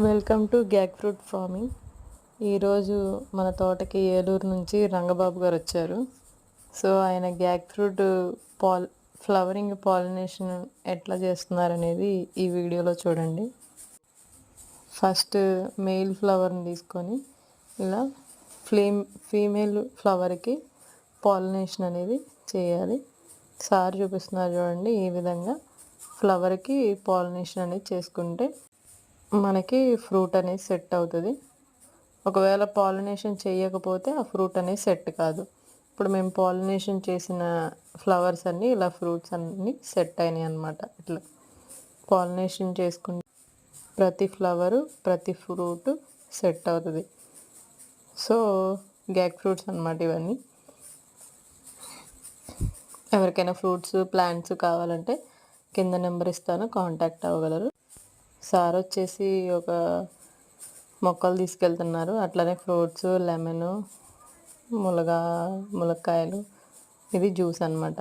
Welcome to gac fruit farming ఈరోజు మన తోటకి ఏలూరు నుంచి రంగబాబు గారు వచ్చారు. సో ఆయన గ్యాక్ ఫ్రూట్ పాల్ ఫ్లవరింగ్ పాలినేషన్ ఎట్లా చేస్తున్నారు అనేది ఈ వీడియోలో చూడండి. ఫస్ట్ మెయిల్ ఫ్లవర్ని తీసుకొని ఇలా ఫ్లేమ్ ఫీమేల్ ఫ్లవర్కి పాలినేషన్ అనేది చేయాలి. సార్ చూపిస్తున్నారు చూడండి ఈ విధంగా ఫ్లవర్కి పాలినేషన్ అనేది చేసుకుంటే మనకి ఫ్రూట్ అనేది సెట్ అవుతుంది. ఒకవేళ పాలినేషన్ చేయకపోతే ఆ ఫ్రూట్ అనేది సెట్ కాదు. ఇప్పుడు మేము పాలినేషన్ చేసిన ఫ్లవర్స్ అన్నీ ఇలా ఫ్రూట్స్ అన్నీ సెట్ అయినాయి అన్నమాట. ఇట్లా పాలినేషన్ చేసుకుని ప్రతి ఫ్లవరు ప్రతి ఫ్రూట్ సెట్ అవుతుంది. సో గ్యాక్ ఫ్రూట్స్ అనమాట ఇవన్నీ. ఎవరికైనా ఫ్రూట్స్ ప్లాంట్స్ కావాలంటే కింద నెంబర్ ఇస్తాను కాంటాక్ట్ అవ్వగలరు. సార్ వచ్చేసి ఒక మొక్కలు తీసుకెళ్తున్నారు. అట్లనే ఫ్రూట్స్ లెమన్ ములగా ములక్కాయలు. ఇది జ్యూస్ అనమాట